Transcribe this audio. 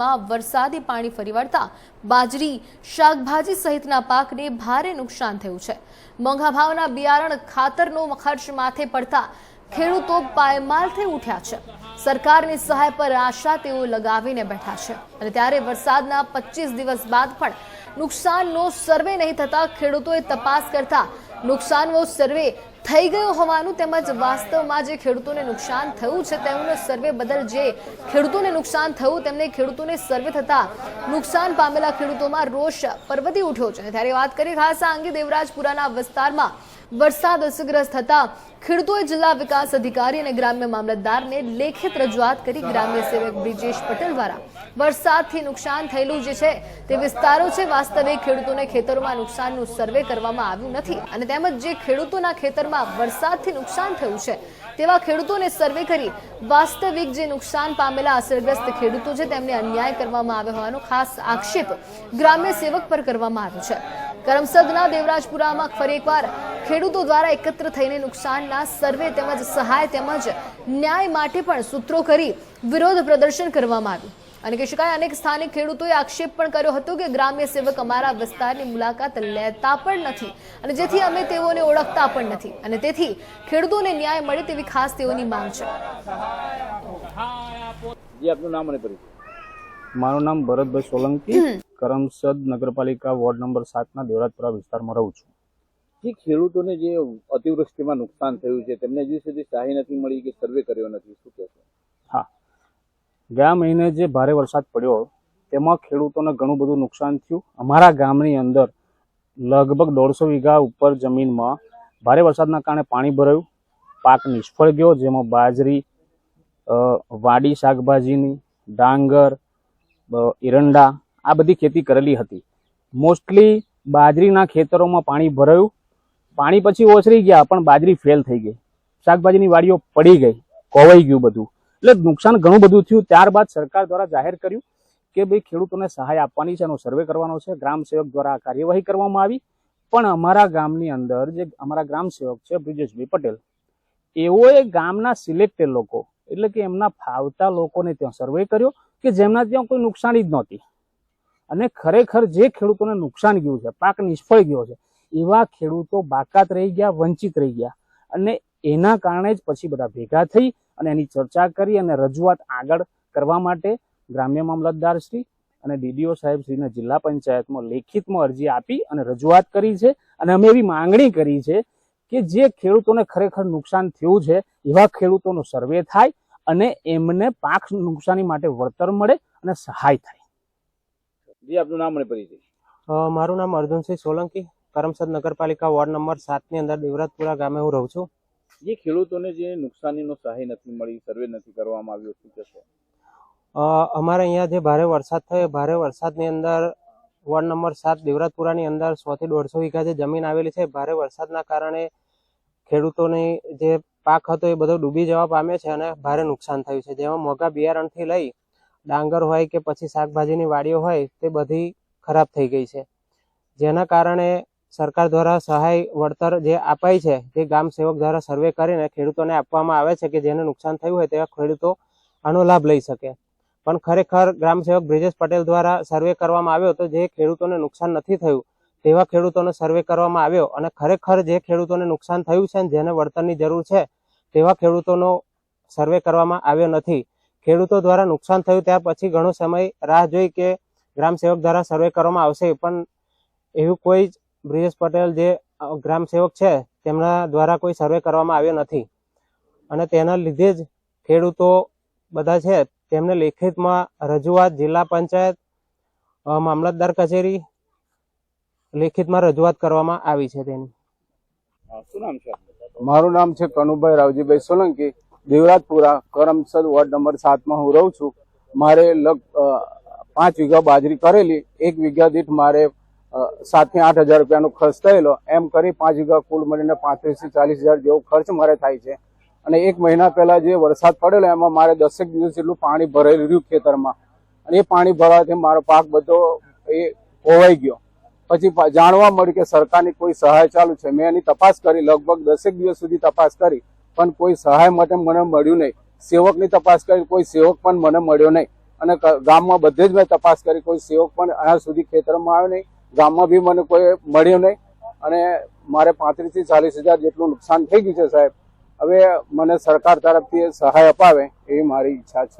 ખેતરમાં વરસાદી પાણી ફરી વળતા બાજરી, શાકભાજી સહિતના પાકને ભારે નુકસાન થયું છે. મોંઘા ભાવના બિયારણ ખાતરનો ખર્ચ માથે પડતા ખેડૂતો પાયમાલ થઈ ઉઠ્યા છે. સરકારની સહાય પર આશા તેઓ લગાવીને બેઠા છે. અને ત્યારે વરસાદના પચીસ દિવસ બાદ પણ નુકસાનનો સર્વે નહીં થતા ખેડૂતોએ તપાસ કરતા નુકસાનનો સર્વે થઈ ગયો હોવાનું તેમજ વાસ્તવમાં જે ખેડૂતોને નુકસાન થયું છે તેમનો સર્વે બદલ જે ખેડૂતોને નુકસાન થયું તેમને ખેડૂતોને સર્વે થતા નુકસાન પામેલા ખેડૂતોમાં રોષ પરવતી ઉઠ્યો છે. ત્યારે વાત કરીએ ખાસ આ અંગે દેવરાજપુરાના વિસ્તારમાં વરસાદ અસરગ્રસ્ત થતા ખેડૂતોએ જિલ્લા વિકાસ અધિકારી અને ગ્રામ્ય મામલતદારને લેખિત રજૂઆત કરી ગ્રામ્ય સેવક બ્રિજેશ પટેલ દ્વારા. વરસાદથી નુકસાન થયેલું જે છે તે વિસ્તારો છે વાસ્તવિક ખેડૂતોને ખેતરોમાં નુકસાનનું સર્વે કરવામાં આવ્યું નથી. અને તેમજ જે ખેડૂતોના ખેતરમાં વરસાદથી નુકસાન થયું છે તેવા ખેડૂતોને સર્વે કરી વાસ્તવિક જે નુકસાન પામેલા અસરગ્રસ્ત ખેડૂતો છે તેમને અન્યાય કરવામાં આવ્યો હોવાનો ખાસ આક્ષેપ ગ્રામ્ય સેવક પર કરવામાં આવ્યો છે. કરમસદના દેવરાજપુરામાં ફરી એકવાર ખેડૂતો દ્વારા એકત્ર થઈને નુકસાનના સર્વે તેમજ સહાય તેમજ ન્યાય માટે પણ સૂત્રો કરી વિરોધ પ્રદર્શન કરવામાં આવ્યું. અને કહી શકાય અનેક સ્થાનિક ખેડૂતોએ આક્ષેપ પણ કર્યો હતો કે ગ્રામ્ય સેવક અમારા વિસ્તારની મુલાકાત લેતા પણ નથી અને જેથી અમે તેઓને ઓળખતા પણ નથી અને તેથી ખેડૂતોને ન્યાય મળે તેવી ખાસ તેઓની માંગ છે. જી આપનું નામ અને પરિચય. મારું નામ ભરતભાઈ સોલંકી. કરમસદ નગરપાલિકા વોર્ડ નંબર સાતના દેવરાજપુરા વિસ્તારમાં રહું છું. જે ખેડૂતોને જે અતિવૃષ્ટિમાં નુકસાન થયું છે તેમને હજી સુધી સહાય નથી મળી કે સર્વે કર્યો નથી શું કહેશો? હા. ગયા મહિને જે ભારે વરસાદ પડ્યો તેમાં ખેડૂતોને ઘણું બધું નુકસાન થયું. અમારા ગામની અંદર લગભગ દોઢસો વીઘા ઉપર જમીનમાં ભારે વરસાદના કારણે પાણી ભરાયું. પાક નિષ્ફળ ગયો જેમાં બાજરી વાડી શાકભાજીની ડાંગર એરંડા આ બધી ખેતી કરેલી હતી. મોસ્ટલી બાજરીના ખેતરોમાં પાણી ભરાયું. પાણી પછી ઓસરી ગયા, પણ બાજરી ફેલ થઈ ગઈ. શાકભાજીની વાડીઓ પડી ગઈ કોવાઈ ગયું બધું. એટલે નુકસાન ઘણું બધું થયું. ત્યારબાદ સરકાર દ્વારા જાહેર કર્યું કે ભાઈ, ખેડૂતોને સહાય આપવાની છે એનો સર્વે કરવાનો છે. ગ્રામ સેવક દ્વારા કાર્યવાહી કરવામાં આવી. પણ અમારા ગામની અંદર જે, અમારા ગ્રામ સેવક છે બ્રિજેશભાઈ પટેલ, એઓએ ગામના સિલેક્ટેડ લોકો, એટલે કે એમના ફાવતા લોકોને ત્યાં સર્વે કર્યો કે જેમના ત્યાં કોઈ નુકસાની જ નહોતી. અને ખરેખર જે ખેડૂતોને નુકસાન ગયું છે, પાક નિષ્ફળ ગયો છે, એવા ખેડૂતો બાકાત રહી ગયા, વંચિત રહી ગયા. અને એના કારણે જ પછી બધા ભેગા થઈ અને એની ચર્ચા કરી અને રજૂઆત આગળ કરવા માટે ગ્રામ્ય મામલતદાર શ્રી અને ડીડીઓ સાહેબ શ્રીને જિલ્લા પંચાયતમાં લેખિતમાં અરજી આપી અને રજૂઆત કરી છે. અને અમે એવી માંગણી કરી છે કે જે ખેડૂતોને ખરેખર નુકસાન થયું છે, એવા ખેડૂતોનો સર્વે થાય અને એમને પાક નુકસાની માટે વળતર મળે અને સહાય થાય. જી આપનું નામ અને પરિચય. મારું નામ અર્જુનસિંહ સોલંકી કરમસદ નગરપાલિકા વોર્ડ નંબર સાતની અંદર દેવરાજપુરા ગામે હું રહું છું. જે ખેડૂતોને જે નુકસાનીનો સહાય નથી મળી સર્વે નથી કરવામાં આવ્યો શું કહેશો? અમારે અહીંયા જે ભારે વરસાદ થયો ભારે વરસાદની અંદર વોર્ડ નંબર સાત દેવરાજપુરાની અંદર સો થી દોઢસો વીઘા જે જમીન આવેલી છે ભારે વરસાદના કારણે ખેડૂતોની જે પાક હતો એ બધો ડૂબી જવા પામ્યો છે અને ભારે નુકસાન થયું છે. જેમાં મોંઘા બિયારણથી લઈ ડાંગર હોય કે પછી શાકભાજીની વાડીઓ હોય, તે બધી ખરાબ થઈ ગઈ છે. જેના કારણે સરકાર દ્વારા સહાય વળતર જે અપાય છે, તે ગામ સેવક દ્વારા સર્વે કરીને ખેડૂતોને આપવામાં આવે છે કે જેને નુકસાન થયું હોય તેવા ખેડૂતો આનો લાભ લઈ શકે. પણ ખરેખર ગ્રામ સેવક બ્રિજેશ પટેલ દ્વારા સર્વે કરવામાં આવ્યો તો જે ખેડૂતોને નુકસાન નથી થયું, તેવા ખેડૂતોનો સર્વે કરવામાં આવ્યો અને ખરેખર જે ખેડૂતોને નુકસાન થયું છે જેને વળતરની જરૂર છે, તેવા ખેડૂતોનો સર્વે કરવામાં આવ્યો નથી. ખેડૂતો દ્વારા નુકસાન થયું ત્યાર પછી ઘણો સમય રાહ જોઈ કે ગ્રામ સેવક દ્વારા સર્વે કરવામાં આવશે પણ એવું કોઈ જ બ્રિજેશ પટેલ જે ગ્રામ સેવક છે, તેમના દ્વારા કોઈ સર્વે કરવામાં આવ્યો નથી. અને તેના લીધે જ ખેડૂતો બધા છે, તેમને લેખિતમાં રજૂઆત જિલ્લા પંચાયત મામલતદાર કચેરી લેખિતમાં રજૂઆત કરવામાં આવી છે તેની. શું નામ છે મારું નામ છે કનુભાઈ રાવજીભાઈ સોલંકી. દેવરાજપુરા, કરમસદ વોર્ડ નંબર સાતમાં હું રહું છું. મારે લગ પાંચ વીઘા બાજરી કરેલી. એક વીઘા દીઠ મારે સાતથી આઠ હજાર રૂપિયાનો ખર્ચ થયેલો. એમ કરી પાંચ વીઘા કુલ મળીને પાંત્રીસથી ચાલીસ હજાર જેવો ખર્ચ મારે થાય છે. અને એક મહિના પહેલાં જે વરસાદ પડેલો, એમાં મારે દસેક દિવસ જેટલું પાણી ભરેલું રહ્યું ખેતરમાં. અને એ પાણી ભરવાથી મારો પાક બધો એ ખોવાઈ ગયો. પછી જાણવા મળ્યું કે સરકારની કોઈ સહાય ચાલુ છે. મેં એની તપાસ કરી, લગભગ દસેક દિવસ સુધી તપાસ કરી. પણ કોઈ સહાય માટે મને મળ્યું નહીં. સેવકની તપાસ કરી કોઈ સેવક પણ મને મળ્યો નહીં. અને ગામમાં બધે જ મેં તપાસ કરી કોઈ સેવક પણ અહીંયા સુધી ખેતરમાં આવ્યો નહીં. ગામમાં બી મને કોઈ મળ્યું નહીં. અને મારે પાંત્રીસથી ચાલીસ હજાર જેટલું નુકસાન થઈ ગયું છે સાહેબ. હવે મને સરકાર તરફથી સહાય અપાવે એવી મારી ઈચ્છા છે.